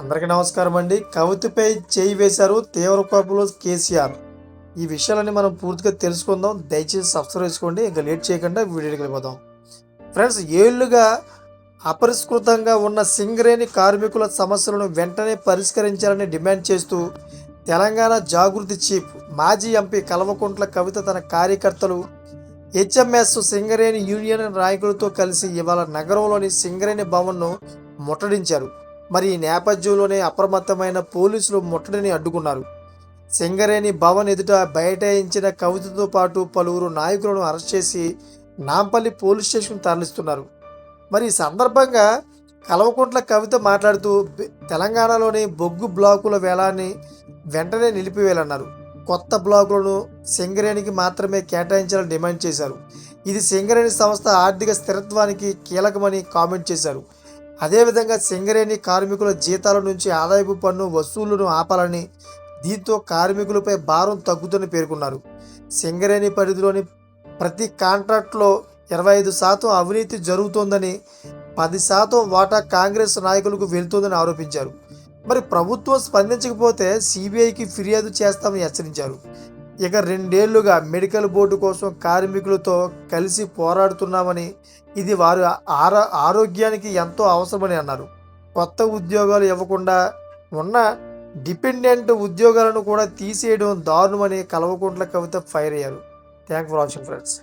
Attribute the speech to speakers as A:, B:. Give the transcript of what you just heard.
A: అందరికీ నమస్కారం అండి. కవితపై చేయి వేశారు తీవ్ర కోపంలో కేసీఆర్. ఈ విషయాలన్నీ మనం పూర్తిగా తెలుసుకుందాం. దయచేసి సబ్స్క్రైబ్ చేసుకోండి. ఇంకా లేట్ చేయకుండా వీడియోకి వెళ్ళిపోదాం. ఫ్రెండ్స్ ఏళ్ళుగా అపరిష్కృతంగా ఉన్న సింగరేణి కార్మికుల సమస్యలను వెంటనే పరిష్కరించాలని డిమాండ్ చేస్తూ తెలంగాణ జాగృతి చీఫ్ మాజీ ఎంపీ కల్వకుంట్ల కవిత తన కార్యకర్తలు హెచ్ఎంఎస్ సింగరేణి యూనియన్ నాయకులతో కలిసి ఇవాళ నగరంలోని సింగరేణి భవన్ను ముట్టడించారు. మరి ఈ నేపథ్యంలోనే అప్రమత్తమైన పోలీసులు ముట్టడిని అడ్డుకున్నారు. సింగరేణి భవన్ ఎదుట బైఠాయించిన కవితతో పాటు పలువురు నాయకులను అరెస్ట్ చేసి నాంపల్లి పోలీస్ స్టేషన్ తరలిస్తున్నారు. మరి ఈ సందర్భంగా కల్వకుంట్ల కవిత మాట్లాడుతూ తెలంగాణలోని బొగ్గు బ్లాకుల వేలాన్ని వెంటనే నిలిపివేయాలన్నారు. కొత్త బ్లాకులను సింగరేణికి మాత్రమే కేటాయించాలని డిమాండ్ చేశారు. ఇది సింగరేణి సంస్థ ఆర్థిక స్థిరత్వానికి కీలకమని కామెంట్ చేశారు. అదేవిధంగా సింగరేణి కార్మికుల జీతాల నుంచి ఆదాయపు పన్ను వసూళ్ళను ఆపాలని దీంతో కార్మికులపై భారం తగ్గుతుందని పేర్కొన్నారు. సింగరేణి పరిధిలోని ప్రతి కాంట్రాక్ట్లో ఇరవై ఐదు శాతం అవినీతి జరుగుతోందని పది శాతం వాటా కాంగ్రెస్ నాయకులకు వెళ్తుందని ఆరోపించారు. మరి ప్రభుత్వం స్పందించకపోతే సిబిఐకి ఫిర్యాదు చేస్తామని హెచ్చరించారు. ఇక రెండేళ్ళుగా మెడికల్ బోర్డు కోసం కార్మికులతో కలిసి పోరాడుతున్నామని ఇది వారి ఆరో ఆరోగ్యానికి ఎంతో అవసరమని అన్నారు. కొత్త ఉద్యోగాలు ఇవ్వకుండా ఉన్న డిపెండెంట్ ఉద్యోగాలను కూడా తీసేయడం దారుణమని కల్వకుంట్ల కవిత ఫైర్ అయ్యారు. Thank for watching friends.